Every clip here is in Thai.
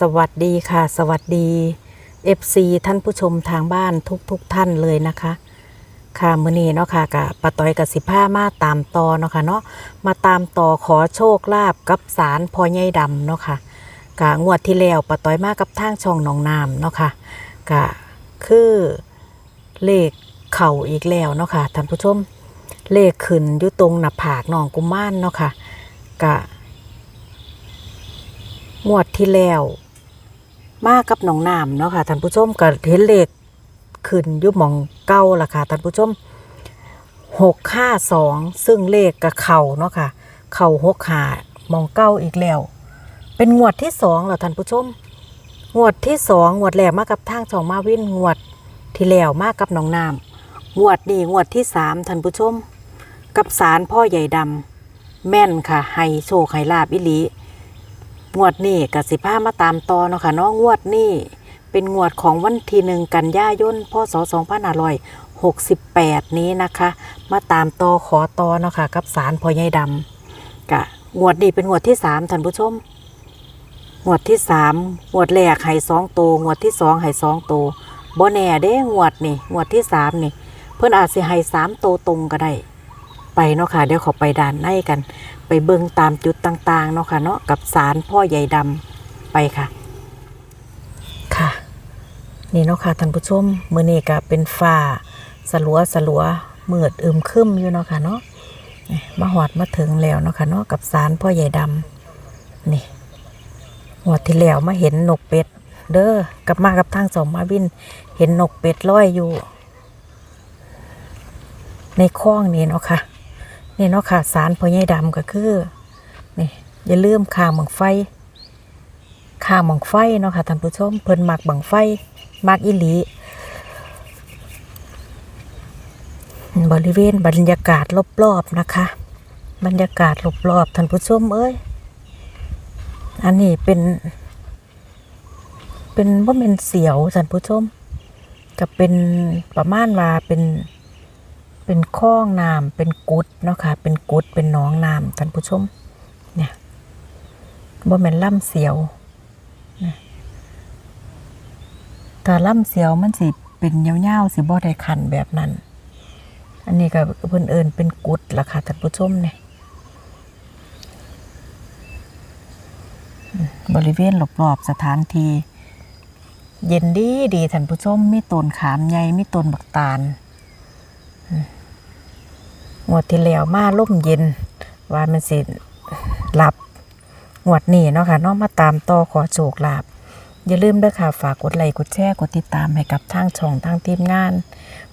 สวัสดีค่ะ สวัสดี FC ท่านผู้ชมทางบ้านทุกๆทท่านเลยนะคะ ค่ะมื้อนี้เนาะค่ะกับปะตอยกับสิผ้ามาตามต่อเนาะค่ะเนาะมาตามต่อขอโชคลาภกับสารพอใหญ่ดำเนาะค่ะกะงวดที่แล้วปะตอยมากับทางช่องหนองน้ำเนาะค่ะกะคือเลขเข่าอีกแล้วเนาะค่ะท่านผู้ชมเลขขึ้นอยู่ตรงหน้าผากน้องกุมารเนาะค่ะกะงวดที่แล้ว มากับหนองน้ำเนาะค่ะท่านผู้ชมก็เห็นเลขขึ้นยุบมองเก้าล่ะค่ะท่านผู้ชมหกห้าสองซึ่งเลขกับเข่าเนาะค่ะ เข่าหกหามองเก้าอีกแล้ว เป็นงวดที่สองแล้วท่านผู้ชม งวดที่สองงวดแรกมากับทางสองมาวินงวดที่แล้วมากับหนองน้ำงวดนี้งวดที่สามท่านผู้ชม กับสารพ่อใหญ่ดำแม่นค่ะให้โชคให้ลาบอิลี งวดนี้กับสิผ้ามาตามต่อเนาะค่ะเนาะงวดนี้เป็นงวดของวันที่หนึ่งกันยายนพศ2568 นี้นะคะ มาตามต่อขอต่อเนาะค่ะกับสารพอใหญ่ดำกะงวดนี้เป็นงวดที่สามท่านผู้ชมงวดที่สามงวดแรกให้สองตัวงวดที่สองให้สองตัวบ่แน่เด้งวดนี่งวดที่สามนี่ เพื่อนอาจสิให้สามตัวตรงก็ได้ ไปเนาะค่ะเดี๋ยวขอไปด่านในกัน ไปเบิ่งตามจุดต่างๆเนาะค่ะเนาะกับสารพ่อใหญ่ดำไปค่ะ ค่ะ นี่เนาะค่ะท่านผู้ชมมื้อนี้ก็เป็นฟ้าสลัวสลัวมืดอึมครึมอยู่เนาะค่ะเนาะมาหอดมาถึงแล้วเนาะค่ะเนาะกับสารพ่อใหญ่ดำนี่หอดที่แล้วมาเห็นนกเป็ด เด้อกลับมากับทางสองมาวิน เห็นนกเป็ดลอยอยู่ ในคลองนี่เนาะค่ะ นี่เนาะค่ะสารพ่อใหญ่ดำก็คือนี่อย่าลืมข่าหมองไฟข่าหมองไฟเนาะค่ะท่านผู้ชมเพิ่นมักบังไฟมักอีหลีบริเวณบรรยากาศรอบๆนะคะ บรรยากาศรอบๆท่านผู้ชมเอ้ยอันนี้เป็น เป็นว่าเป็นเสียวท่านผู้ชมก็เป็นประมาณว่าเป็น เป็นคลองน้ำเป็นกุดเนาะค่ะ เป็นกุดเป็นหนองน้ำท่านผู้ชม เนี่ยบ่แม่นล่ำเสียวนะถ้าล่ำเสียวมันสิเป็นเยาๆสิบ่ได้คันแบบนั้น อันนี้ก็เพิ่นเอิ้นเป็นกุดล่ะค่ะท่านผู้ชมเนี่ยบริเวณรอบๆสถานที่เย็นดีดีท่านผู้ชมมีต้นขามใหญ่มีต้นบักตาล งวดที่แล้วมาล่มเย็น ว่ามันสิหลับงวดนี้เนาะค่ะเนาะมาตามต่อขอโชคลาภอย่าลืมด้อค่ะฝากกดไลค์กดแชร์กดติดตามให้กับทางช่องทางทีมงาน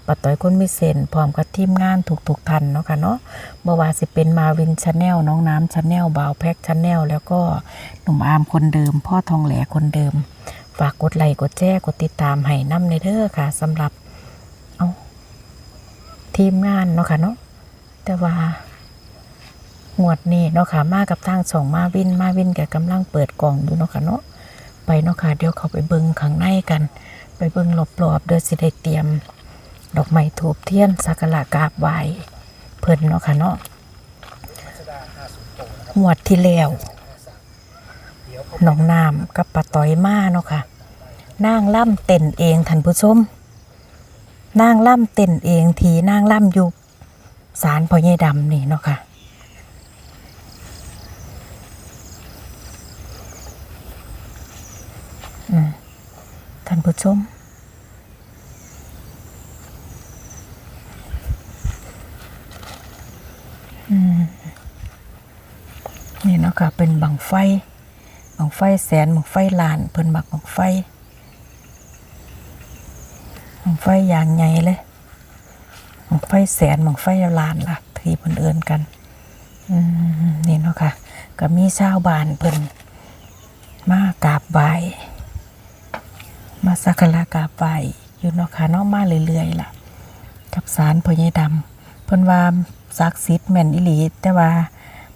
ปะต้อยคนมีเซนพร้อมกับทีมงานทุกๆท่านเนาะค่ะเนาะเมื่อวานสิเป็นมาวินชาแนลน้องน้ำชาแนลบาวแพ็กชาแนลแล้วก็หนุ่มอาร์มคนเดิม พ่อทองแหลคนเดิม ฝากกดไลค์กดแชร์กดติดตามให้น้ำในเด้อค่ะสำหรับเอาทีมงานเนาะค่ะเนาะ แต่ว่าหวดนี้เนาะค่ะมากับทางสองมาวินมาวินแกกำลังเปิดกล่องอยู่เนาะค่ะเนาะไปเนาะค่ะเดี๋ยวเขาไปเบิ่งข้างในกัน ไปเบิ่งรอบๆเดี๋ยวสิได้เตรียม ดอกไม้ถูกเทียนสักการะกราบไหว้เพิ่นเนาะค่ะเนาะหมวดที่แล้วน้องน้ำกับปะต้อยมาเนาะค่ะนางล่ำเต้นเองท่านผู้ชมนางล่ำเต้นเองทีนางล่ำอยู่ สารพ่อใหญ่ดำนี่เนาะค่ะ ท่านผู้ชมนี่เนาะค่ะเป็นบังไฟ บังไฟแสน บังไฟล้าน เพิ่นมักบังไฟ บังไฟอย่างใหญ่เลย มองไฟแสนหมองไฟลานล่ะ ที่เพิ่นเอิ้นกันนี่เนาะค่ะ ก็มีชาวบ้านเพิ่นมากราบไหว้มาสักการะกราบไหว้อยู่เนาะค่ะเนาะมาเรื่อยๆล่ะ กับศาลพ่อใหญ่ดำเพิ่นว่าศักดิ์สิทธิ์แม่นอีหลี แต่ว่า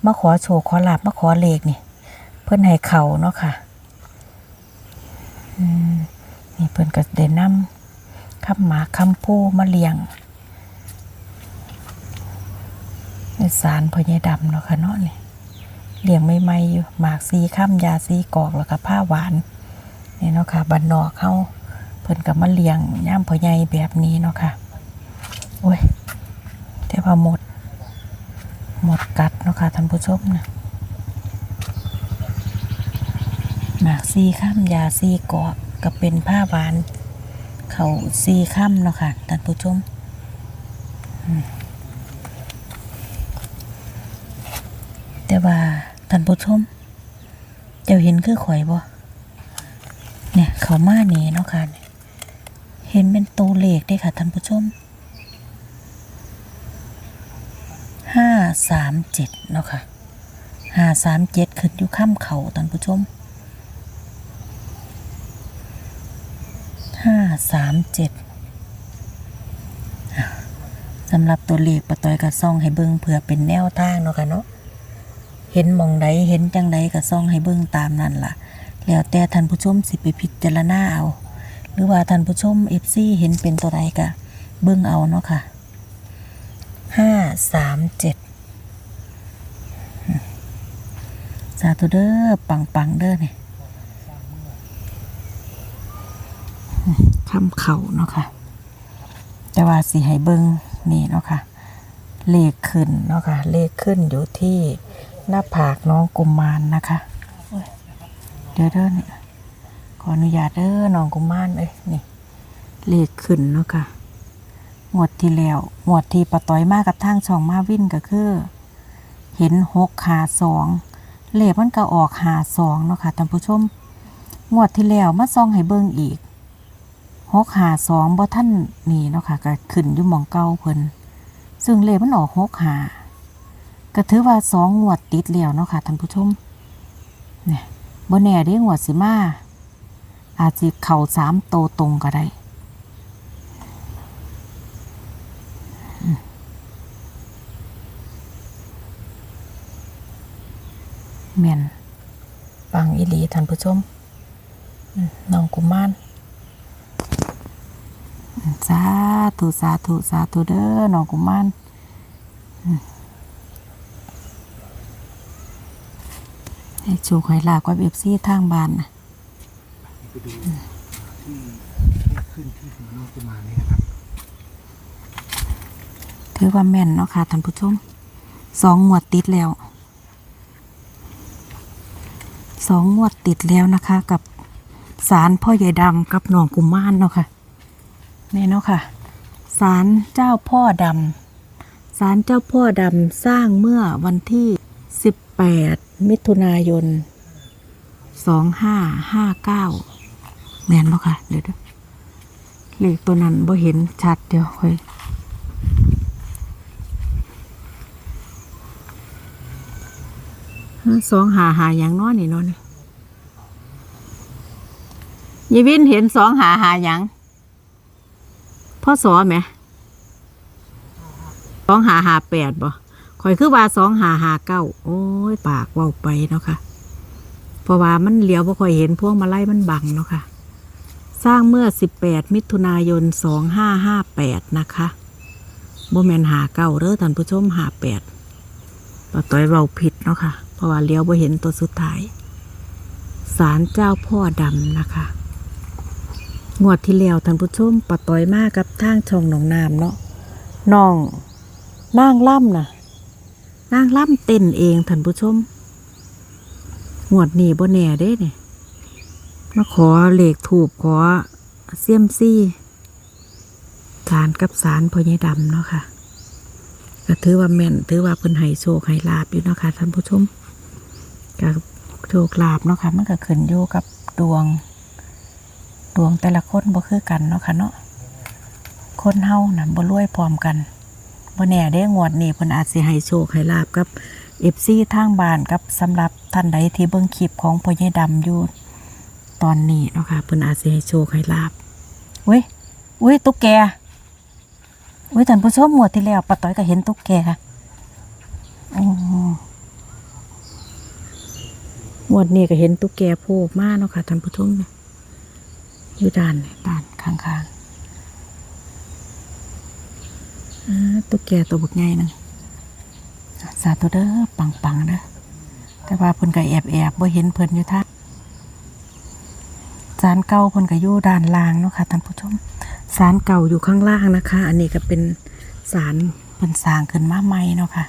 มาขอโชคขอลาบมาขอเลขนี่ เพิ่นให้เขาเนาะค่ะนี่เพิ่นก็ได้นำคำหมาคำพูมาเลี้ยง ในสารพญายดำเนาะค่ะเนาะนี่เลี้ยงไม่ไม่ๆอยู่หมากซีข้ามยาซีกอกแล้วก็ผ้าหวานนี่เนาะค่ะบ้านนอกเขาเพิ่นก็มาเลี้ยงย่ามพ่อใหญ่แบบนี้เนาะค่ะโอ้ยแต่ว่าหมด หมดกัดเนาะค่ะท่านผู้ชมนะหมากซีข้ามยาซีกาะก็เป็นผ้าหวาน เขาซีข้ามเนาะค่ะท่านผู้ชม อืมแต่ว่า ท่านผู้ชมเจ้าเห็นคือข่อยบ่เนี่ยเขามานี่เนาะค่ะเนี่ยเห็นเป็นตัวเลขได้ค่ะท่านผู้ชมห้าสามเจ็ดเนาะค่ะห้าสามเจ็ดขึ้นอยู่ข้ามเขาท่านผู้ชมห้าสามเจ็ดสำหรับตัวเลขปะตอยกระซ่องให้เบิ่งเผื่อเป็นแนวทางเนาะค่ะเนาะ เห็นมองใดเห็นจังใดกระซ่องให้เบิ่งตามนั่นล่ะ แล้วแต่ท่านผู้ชมสิไปพิจารณาเอา หรือว่าท่านผู้ชมเอฟซีเห็นเป็นตัวใดก็เบิ่งเอาเนาะค่ะห้าสามเจ็ดสาธุเด้อปังปังเด้อเนี่ยคำเข่าเนาะค่ะ แต่ว่าสีให้เบิงนี่เนาะค่ะ เลขขึ้นเนาะค่ะ เลขขึ้นอยู่ที่ หน้าผากน้องกุมมารนะคะ เดี๋ยวเด้อเนี่ยขออนุญาตเด้อน้องกุมารเอ้ยนี่เลขขึ้นเนาะค่ะงวดที่แล้วงวดที่ปะต้อยมากกับทางช่องมาวินก็คือ เห็นหกขาสองเลขมันก็ออกหาสองเนาะค่ะท่านผู้ชมงวดที่แล้วมาซองให้เบิ่งอีกหกหาสองบ่ท่านนี่เนาะค่ะก็ขึ้นอยู่มองเก่าเพิ่นซึ่งเลขมันออกหกหา ก็ถือว่าสองงวดติดแล้วเนาะค่ะท่านผู้ชมเนี่ยบ่แน่เด้งวดสิมา อาจสิเข่าสามโตตรงก็ได้แม่นปังอีหลีท่านผู้ชมน้องกุมารสาธุสาธุสาธุเด้อน้องกุมารอืม ให้โชคให้ลาบกับเอฟซีทางบ้านนะไปดูที่ขึ้นที่หัวนอกกุมารนี่นะครับถือว่าแม่นเนาะค่ะท่านผู้ชมสองงวดติดแล้วสองงวดติดแล้วนะคะ กับสารพ่อใหญ่ดำกับน้องกุมารเนาะค่ะนี่เนาะค่ะสารเจ้าพ่อดำสารเจ้าพ่อดำสร้างเมื่อวันที่ 18 มิถุนายน2559แมนบ่ค่ะเดี๋ยวเดี๋ยวเลขตัวนั้นบ่เห็นชัดเดี๋ยวค่อยสองหาหาอย่างน้อยนี่นาะนี่ยายวินเห็นสองหาหาอย่างพ่อสอไหมสองหาหาแปดบ่ ข่อยคือว่าสองหาหาเก้าโอ้ย ปากเว่าไปเนาะค่ะ เพราะว่ามันเหลียวบ่ค่อยเห็นพวงมาไล่มันบังเนาะค่ะ สร้างเมื่อสิบแปดมิถุนายนสองห้าห้าแปดนะคะบ่แมนหาเก้าเด้อท่านผู้ชมหาแปดป้าต้อยเบาผิดเนาะค่ะ เพราะว่าเลี้ยวบ่เห็นตัวสุดท้ายศาลเจ้าพ่อดำนะคะ งวดที่แล้วท่านผู้ชมป้าต้อยมากกับทางช่องหนองน้ำเนาะน้องนางล่ำน่ะ นางล่ำเต้นเองท่านผู้ชมงวดนี้บ่แน่เด้เนี่ยมาขอเหลขถูกขอเสียมซี่สารกับสารพอใหญ่ดำเนาะค่ะก็ถือว่าแม่นถือว่าเพิ่นให้โชคให้ลาบอยู่เนาะค่ะท่านผู้ชมก็โชคลาบเนาะค่ะมันก็ขึ้นอยู่กับดวง ดวงแต่ละคนบ่คือกันเนาะค่ะเนาะคนเฮาน่ะบ่รวยพร้อมกัน บ่แน่ได้งวดนี้เพิ่นอาจสิให้โชคให้ลาบกับ FC ทางบ้านกับสำหรับท่านใดที่เบิ่งคลิปของพ่อใหญ่ดำอยู่ตอนนี้เนาะค่ะเพิ่นอาจสิให้โชคให้ลาบอุ้ยอุ้ยตุ๊กแกอุ้ยท่านผู้ชมหมวดที่แล้วป้าต้อยก็เห็นตุ๊กแกค่ะโอ้หมวดนี้ก็เห็นตุ๊กแกโผล่ออกมาเนาะค่ะท่านผู้ชมอยู่ด้านนี่ด้านข้างๆอ่า ตุ๊กแกตัวบักใหญ่หนึงสาธุเด้อปังๆเด้อแต่ว่าเพิ่นก็แอบแอบบ่เห็นเพิ่นอยู่ท่าสารเก่าเพิ่นก็อยู่ด้านล่างเนาะค่ะท่านผู้ชมศาลเก่าอยู่ข้างล่างนะคะ อันนี้ก็เป็นศาลเพิ่นสร้างขึ้นมาใหม่เนาะค่ะ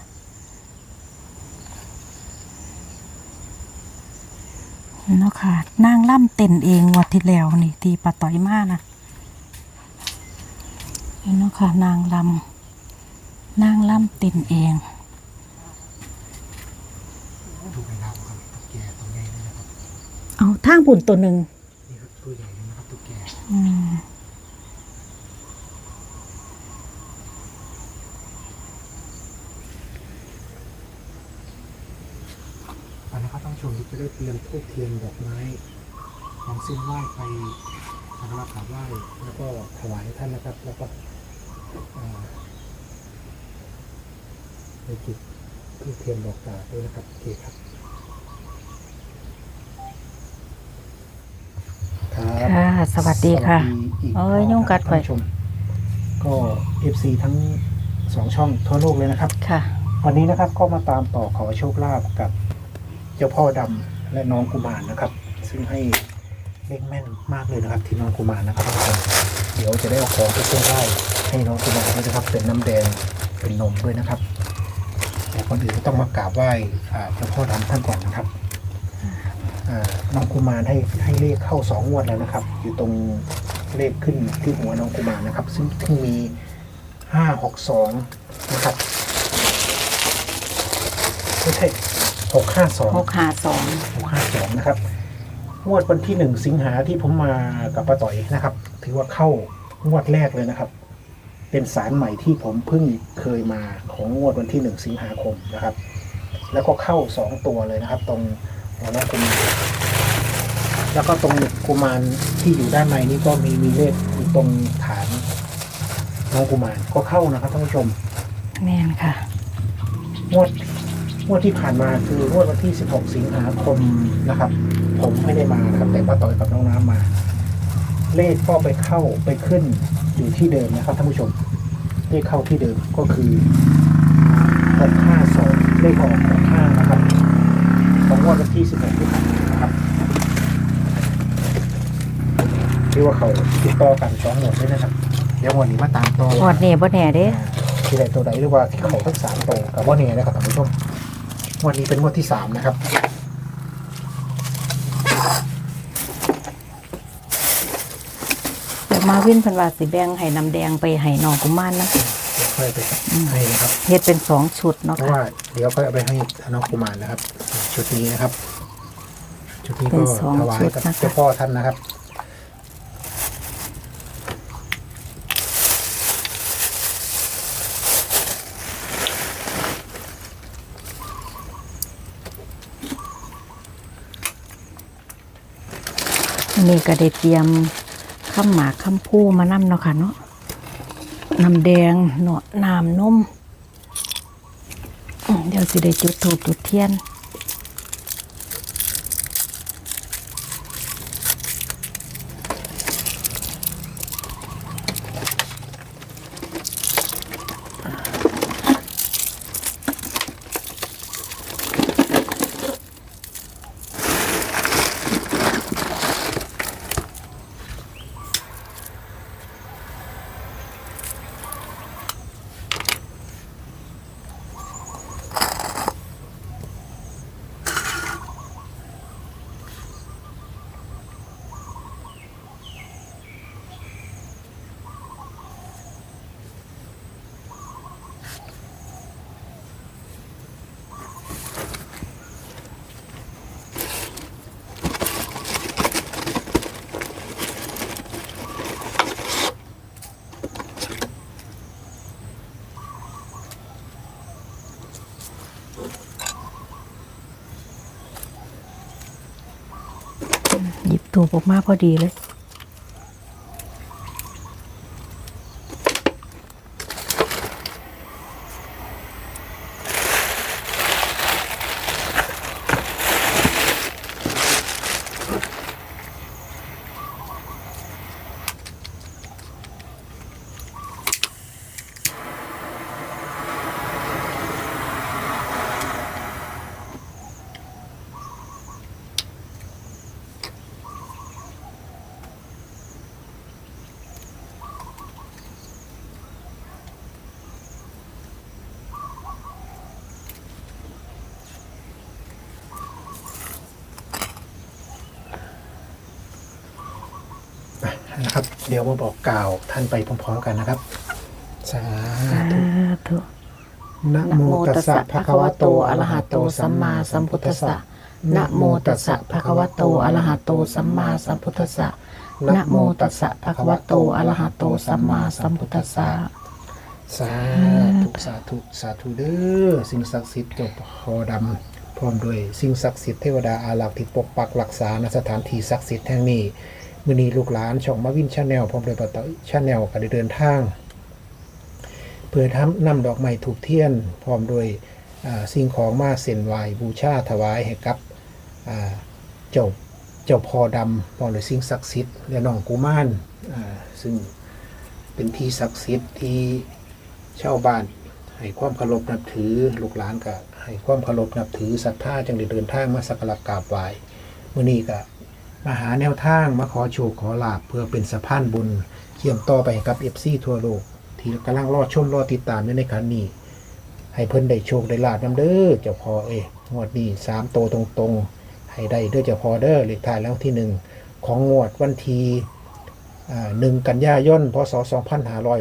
เนาะค่ะนางล่ำเต้นเองวัดที่แล้วนี่ที่ปาต่อยมากนะเนาะค่ะนางลำ นางล่ำเต้นเองดูไปแล้วครับตุ๊กแกตัวใหญ่เลยนะครับเอาทางบุญตัวหนึ่งนี่ครับตัวใหญ่เลยนะครับตุ๊กแกอืมตอนนี้ครับต้องชมที่จะได้เตรียมทูบเทียนดอกไม้ของเส้นไหว้ไปสักการะกราบไหว้แล้วก็ถวายท่านนะครับ แล้วก็อ่า ในจุดทูบเทียนดอกกาด้วยนะครับโอเคครับครับค่ะสวัสดีค่ะสวัสดีอีกเอ้ยยุ่งกัดไป ท่านผู้ชมก็ FC ทั้งสองช่องทั่วโลกเลยนะครับ ค่ะ วันนี้นะครับก็มาตามต่อขอโชคลาภกับเจ้าพ่อดำและน้องกุมารนะครับ ซึ่งให้เลขแม่นมากเลยนะครับ ที่น้องกุมารนะครับทุกคนเดี๋ยวจะได้เอาของไปเส้นไหว้ให้น้องกุมารด้วยนะครับ เป็นน้ำแดงเป็นนมด้วยนะครับ แต่คนอื่นก็ต้องมากราบไหว้อ่าเจ้าพ่อดำท่านก่อนนะครับอ่าน้องกุมารให้ให้เลขเข้าสองงวดแล้วนะครับ อยู่ตรงเลขขึ้นที่หัวน้องกุมารนะครับ ซึ่งที่มีห้าหกสองนะครับไม่ใช่หกห้าสองหกหาสองหกห้าสองนะครับงวดวันที่หนึ่งสิงหาที่ผมมากับป้าต่อยนะครับ ถือว่าเข้างวดแรกเลยนะครับ เป็นสารใหม่ที่ผมเพิ่งเคยมาของงวดวันที่หนึ่งสิงหาคมนะครับ แล้วก็เข้าสองตัวเลยนะครับ ตรงหัวหน้ากุมารแล้วก็ตรงกุมารที่อยู่ด้านในนี่ก็มีมีเลขอยู่ตรงฐานน้องกุมารก็เข้านะครับท่านผู้ชมแม่นค่ะ งวดงวดที่ผ่านมาคืองวดวันที่ 16 สิงหาคมนะครับ ผมไม่ได้มานะครับแต่ป้าต่อยกับน้องน้ำมา เลขก็ไปเข้าไปขึ้นอยู่ที่เดิมนะครับท่านผู้ชม เลขเข้าที่เดิมก็คือ652เลขออก65นะครับของงวดวันที่16ที่ผ่านมานะครับเรียกว่าเขาติดต่อกันสองหมวดด้วยนะครับ เดี๋ยววันนี้มาตามต่อหวดนี่บ่แน่เด้ที่ใดตัวใดหรือว่าที่เขาทั้งสามตัวกับว่าเนี่ยนะครับท่านผู้ชมงวันนี้เป็นงวดที่สามนะครับ เดี๋ยว มาวินเพันว่าสิแบ่งให้น้ำแดงไปให้น้องกุมารนะเดี๋ยวค่อยไปให้นะครับเฮ็ดเป็นสองชุดเนาะเพราะค่ะว่าเดี๋ยวค่อยเอาไปให้น้องกุมารนะครับ ชุดนี้นะครับ ชุดนี้เป็ก็นสองถวายชุดกับนะคะเจ้าพ่อท่านนะครับ อันนี้ก็ได้เตรียม ข้ามหมาข้ามผู้มานำเนาะค่ะเนาะน้ำแดงเนาะน้ำนมอืมเดี๋ยวสิได้จุดถูกจุดเทียน หยิบ ถูกออกมาพอดีเลย นะครับ เดี๋ยวมาบอกกล่าวท่านไปพร้อมๆกันนะครับ สาสาธุธุนะนะโมโมตัตัสสสะสะภะภะคะคะวะวะโตโตอะอะระระหะหะโตโตสัสัมมมามาสัสัมมพุพุททธัธัสสสะสะนะโมตัสสะภะคะวะโตอะระหะโตสัมมาสัมพุทธัสสะนะโมตัสสะภะคะวะโตอะระหะโตสัมมาสัมพุทธัสสะสาธุสาธุสาธุเด้อสิ่งศักดิ์สิทธิ์เจ้าพ่อดำพร้อมด้วยสิ่งศักดิ์สิทธิ์เทวดาอารักษ์ที่ปกปักรักษาณสถานที่ศักดิ์สิทธิ์แห่งนี้ มือนีลูกหลานช่องมาวินชาแนลพร้อมโดยปตะชาแนลก็ได้เดินทาง เพื่อทำนำดอกไม้ถูกเทียน พร้อมโดยสิ่งของมาเส้นไหวบูชาถวายให้กับเจ้าเจ้าพอดำพร้อมโดยสิ่งศักดิ์สิทธิ์และน้องกุมารอ่าซึ่งเป็นที่ศักดิ์สิทธิ์ที่ชาวบ้านให้ความเคารพนับถือลูกหลานก็ให้ความเคารพนับถือศรัทธาจังได้เดินทางมาสักการะกราบไหว้มื้อนี้ก็ มาหาแนวทางมาขอโชคขอลาบเพื่อเป็นสะพานบุญเชื่อมต่อไปกับเอฟซีทั่วโลก ที่กำลังรอชมรอติดตามอยู่ในครั้งนี้ ให้เพิ่นได้โชคได้ลาบนํเด้อเจ้าพ่อเอ้งวดนี้สามโตตรงๆ ให้ได้เด้อเจ้าพ่อเด้อเลขท้ายแล้วที่หนึ่งของงวดวันที่ หนึ่งกันยายนพศ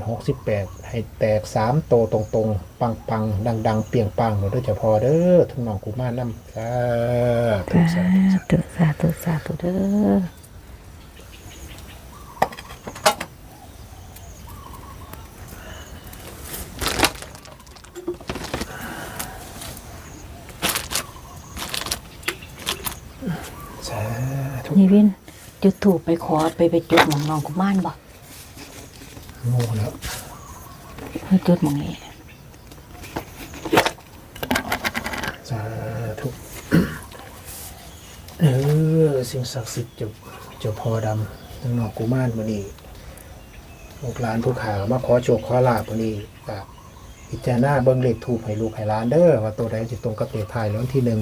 2568 ให้แตกสามโตวตรงๆ ปังปังดังดัง ๆ เปรียงปังหนูด้วยเฉพาะเด้อทั้งน้องกูมานำสาธุสาธุสาธุสาธุสาธุสาธุเด้อ สาธุ นี่วิน จุดถูกไปขอไปไปจุดหมองน้องกุมารบ่โง่แล้วให้จุดหมองนี้สาธุเออสิ่งศักดิ์สิทธิ์เจ้าเจ้าพ่อดำทั้งน้องกูมานมื้อนี้ลูกหลานผู้ขามาขอโชคขอลาบมื้อนี้ก็พิจารณาเบิ่งเลขถูกให้ลูกให้หลานเด้อว่าตัวใดสิตรงกับเลขท้ายแล้วที่หนึ่ง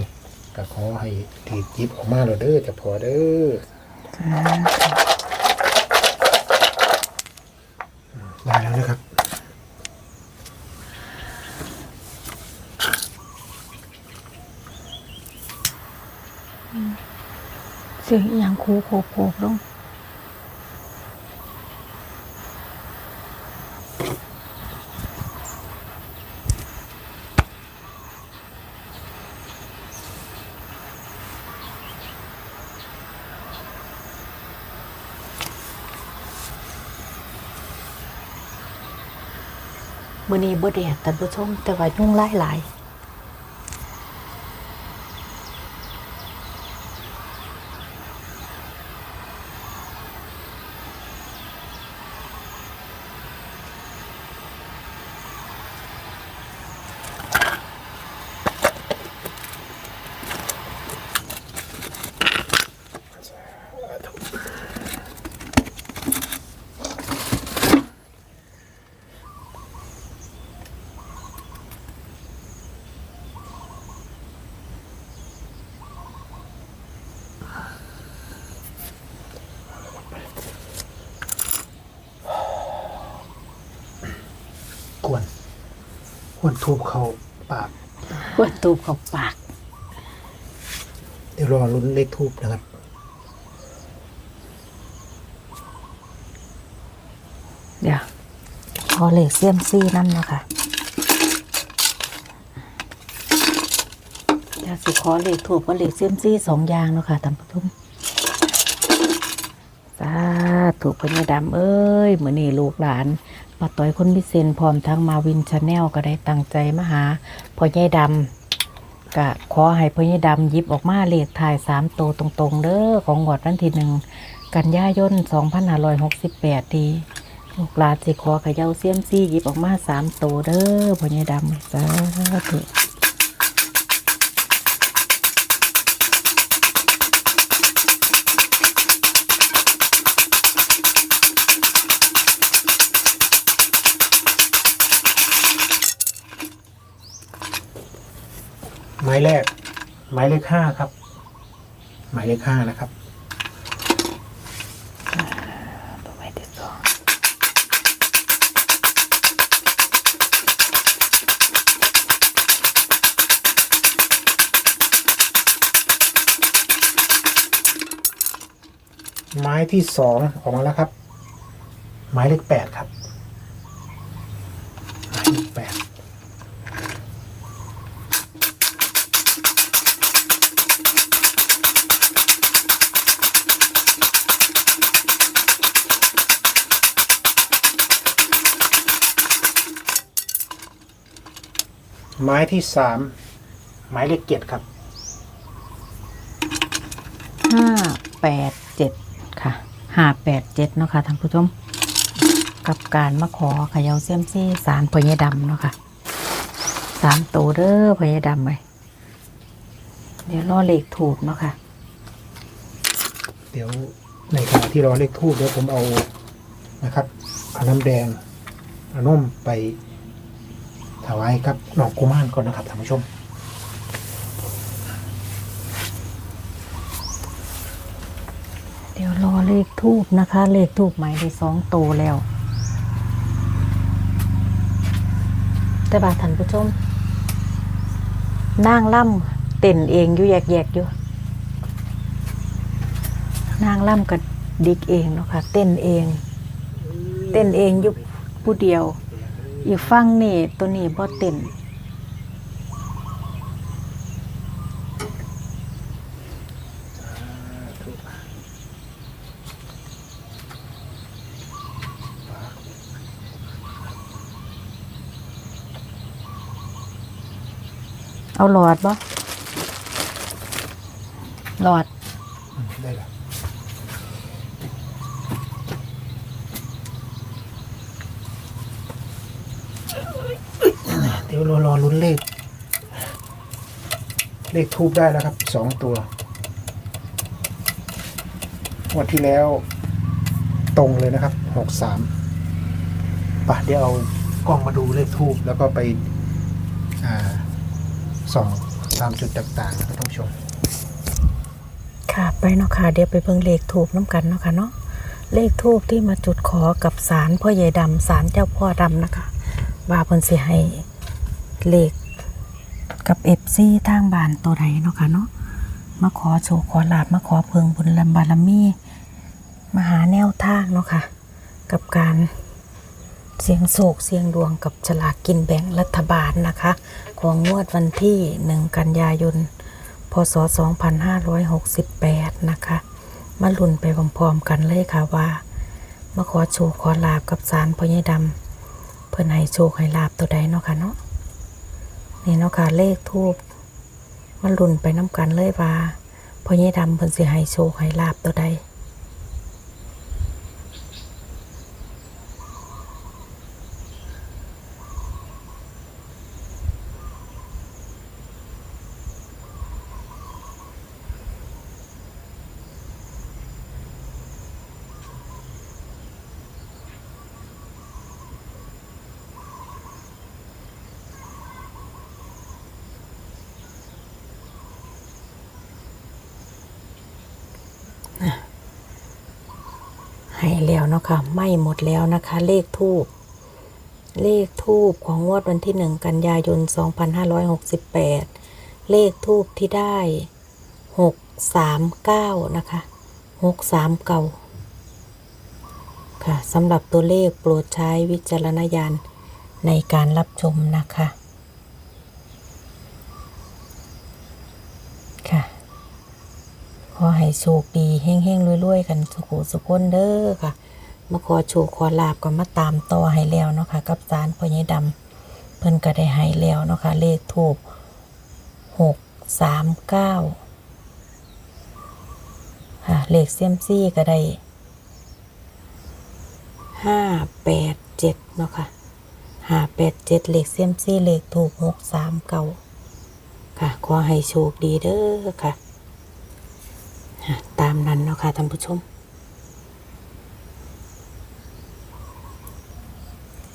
ก็ขอให้ถีบจิบออกมาแล้วเด้อจะพอเด้อ ได้แล้วนะครับ เสียงอหยังคูโคโคลง มื้อนี้บ่แดดท่านผู้ชมแต่ว่ายุงหลายหลายๆ ควรทูบเขาปากว่าตูบเข้าปากเดี๋ยวรอลุ้นเลขทูบนะครับ เดี๋ยวขอเลขเซียมซี่นั่นนะคะเดี๋ยวสิขอเลขถูกกับเลขเซียมซี่สองอย่างเนาะค่ะท่านผู้ชมสาถูกพญาดำเอ้ยเหมือนนี่ลูกหลาน มาต่อยคนพิเศษพร้อมทั้งมาวินชาแนลก็ได้ตั้งใจมาหาพ่อใหญ่ดำก็ขอให้พ่อใหญ่ดำยิบออกมาเลขถ่ายสามโตวตรงๆเด้อของงวดวันที่หนึ่งกันยายน2568ดีลูกหลานสิขอขย่าเสียมซี่ยิบออกมาสามโตวเด้อพ่อใหญ่ดำสาธุ มายแรก หมายเลขห้าครับ หมายเลขห้านะครับตัวไว้ที่สองไม้ที่สองออกมาแล้วครับ หมายเลขแปดครับ หมายเลขแปด ไม้ที่สามหมายเลขเจ็ดครับ ห้าแปดเจ็ดค่ะห้าแปดเจ็ดเนาะค่ะท่านผู้ชม กับการมาขอเขยาเซียมซี่สารพญดำเนาะค่ะสามตัวเด้อพญดำไปเดี๋ยวรอเลขถูกเนาะค่ะ เดี๋ยวในขณะที่รอเลขทูบเดี๋ยวผมเอานะครับเอาน้ำแดงเอานุ่มไป ถวายกับหนองกุมารก่อนนะครับท่านผู้ชมเดี๋ยวรอเลขทูบนะคะ เลขทูบหมายได้สองโตแล้ว แต่บาท่านผู้ชมนางล่ำเต้นเองอยู่แยกๆอยู่นางล่ำกับดิกเองเนาะค่ะเต้นเอง เต้นเองอยู่ผู้เดียว อีกฟังนี่ตัวนี้บ่เต้นเอาหลอดบ่หลอด อืมได้แล้วเดี๋ยวรอรอลุ้น เลข เลขทูบได้แล้วครับสองตัววันที่แล้วตรงเลยนะครับหกสามปะเดี๋ยวเอากล้องมาดูเลขทูบแล้วก็ไปอสองตามจุดต่างๆนะครับท่านผู้ชมค่ะไปเนาะค่ะเดี๋ยวไปเบิ่งเลขทูบน้ำกันเนาะค่ะเนาะเลขทูบที่มาจุดขอกับสารพ่อใหญ่ดำสารเจ้าพ่อดำนะคะว่าเพิ่นสิให้ เลขกับเอฟซีทางบ้านตัวใดเนาะค่ะเนาะมาขอโชคขอลาบมาขอเพิงบุญลำบารมีมาหาแนวทางเนาะค่ะ กับการเสียงโศกเสียงดวงกับฉลากกินแบ่งรัฐบาลนะคะ ของงวดวันที่หนึ่งกันยายน พศ 2568 นะคะ มาลุ่นไปพร้อมๆกันเลยค่ะว่า มาขอโชคขอลาบกับสารพญดำเพื่อนให้โชคให้ลาบตัวใดเนาะค่ะเนาะ นี่เนาะค่ะเลขทูบมาลุ่นไปน้ำกันเลยว่าพอใหญ่ดำเพิ่นสิให้โชคให้ลาบตัวใด ให้ แล้วค่ะไม่หมดแล้วนะคะ เลขทูบเลขทูบของงวดวันที่หนึ่งกันยายน 2568 เลขทูบที่ได้ 639 นะคะ 639ค่ะสำหรับตัวเลขโปรดใช้วิจารณญาณในการรับชมนะคะ ค่ะ ขอให้โชคดีเฮ้งๆรวยๆ กันสุขุสุขคนเด้อค่ะ มาขอโชคขอลาบก็มาตามต่อให้แล้วเนาะค่ะกับสารพ่อใหญ่ดำเพิ่นก็ได้ให้แล้วเนาะค่ะเลขถูกหกสามเก้าค่ะเลขเซียมซี่ก็ได้ห้าแปดเจ็ดเนาะค่ะห้าแปดเจ็ดเลขเซียมซี่เลขถูกหกสามเก้าค่ะ ขอให้โชคดีเด้อคะ่ะ ตามนั้นเนาะค่ะท่านผู้ชม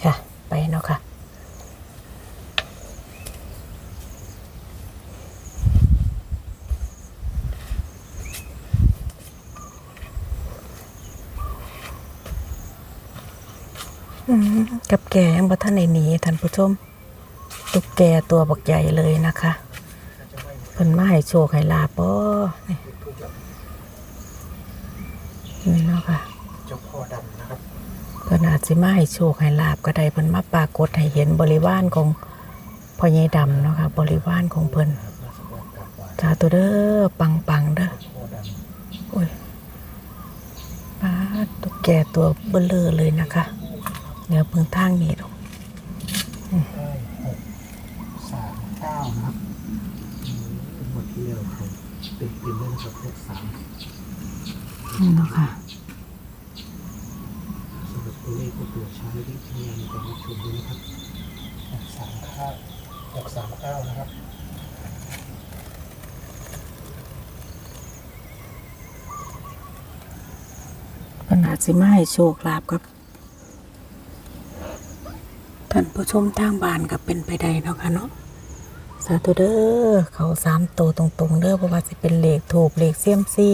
ค่ะ ไปเนาะค่ะกับแกยังบ่ท่านในนี้ท่านผู้ชมตุกแกตัวบักใหญ่เลยนะคะเพิ่นมาให้โชคให้ลาบบ่นี่นี่เนาะค่ะเจ้าพ่อดำ พิ่นอาจสิมาให้โชคให้ลาบก็ได้เพิ่นมาปรากฏให้เห็นบริวารของพ่อใหญ่ดำเนาะค่ะบริวารของเพิ่นสาธุเด้อปังปังๆเด้อโอ้ยป้าดตุ๊กแกตัวเบลอเลยนะคะเดี๋ยวเพิ่งทางนี้ดอกได้หกสามเก้านะครับอืมเป็นหมดที่เร็วครับเป็นเป็นเรื่องกับเลขสามนี่เนาะค่ะ สำห รับตัวเลขก็โปรดใช้วิจารณญาณในการรับชมด้วยนะครับหกสามเก้าหกสามเก้านะครับเพิ่นอาจสิมาให้โชคลาภกับท่านผู้ชมทางบ้านก็เป็นไปได้เนาะค่ะเนาะสาธุเด้อเขาสามโตวตรงๆเด้อเพราะว่าสิเป็นเลขถูกเลขเสียมซี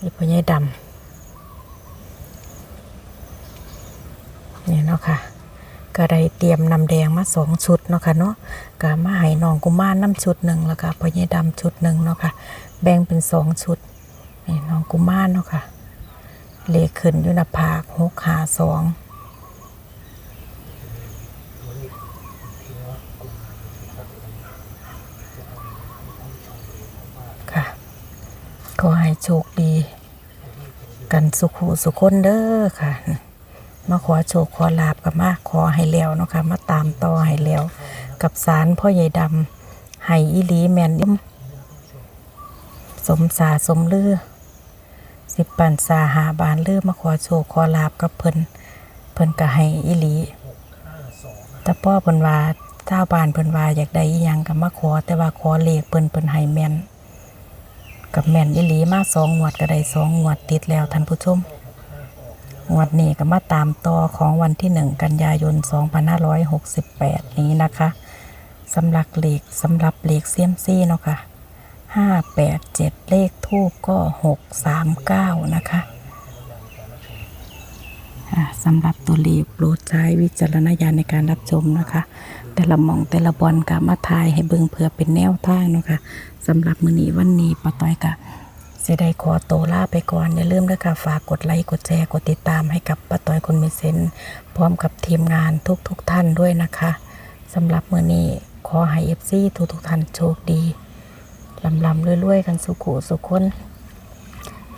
นี่พ่อใหญ่ดำ นาะค่ะก็ได้เตรียมน้ำแดงมาสองชุดเนาะค่ะเนาะก็มาให้น้องกุมารน้ำชุดหนึ่งแล้วก็พ่อใหญ่ดำชุดหนึ่งเนาะค่ะแบ่งเป็นสองชุดนี่น้องกุมารเนาะค่ะเลขขึ้นอยู่หน้าผากหกขาสองค่ะขอให้โชคดี กันสุขุสุขคนเด้อค่ะ มาขอโชคขอลาบกับมาขอให้แล้วเนาะค่ะมาตามต่อให้แล้ว กับสารพ่อใหญ่ดำให้อีลีแมนอิ่มสมสาสมลือสิบปันสาหาบานเลือมาขอโชคขอลาบกับเพิ่นเพิ่นก็ให้อีลีแต่พ่อเพิ่นว่าเจ้าบานเพิ่นว่าอยากได้อีหยังก็มาขอ แต่ว่าขอเลขเพิ่นเพิ่นให้แมนกับแมนอีลีมาสองงวดก็ได้สองงวดติดแล้วท่านผู้ชม งวดนี้ก็มาตามต่อของวันที่หนึ่งกันยายน 2568 นี้นะคะสำหรับเลขสำหรับเลขเซียมซี่เนาะค่ะห้าแปดเจ็ดเลขทูบก็หกสามเก้านะคะสำหรับตัวเลขโปรดใช้วิจารณญาณในการรับชมนะคะ แต่ละมองแต่ละบอลกะมาทายให้เบิ่งเพื่อเป็นแนวทางเนาะคะสำหรับมือนี้วันนี้ปาต้อยกะ สิได้ขอโตวลาไปก่อน อย่าลืมด้วยค่ะฝากกดไลค์กดแชร์กดติดตามให้กับป้าต้อยคนมีเซนพร้อมกับทีมงานทุกๆทท่านด้วยนะคะสำหรับเมื้อนี้ขอให้ FC ทุกๆท่านโชคดีลำลำเรื่อยๆ กันสุขุสุขคน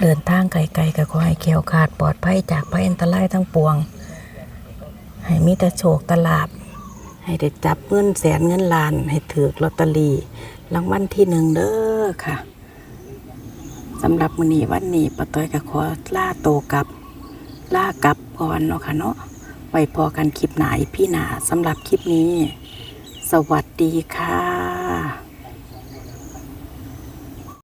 เดินทางไกลๆก็ขอให้แขวขาดปลอดภัยจากภัยอันตรายทั้งปวง ให้มีแต่โชคตลาบ ให้ได้จับเงินแสนเงินล้าน ให้ถือลอตเตอรี่รางวัลที่หนึ่งเด้อค่ะ สำหรับมื้อนี้วันนี้ป้าต้อยก็ขอล่าโตวกลับล่ากลับก่อนเนาะค่ะเนาะไว้พอกันคลิปหนาอีพี่หนาสำหรับคลิปนี้ สวัสดีค่ะ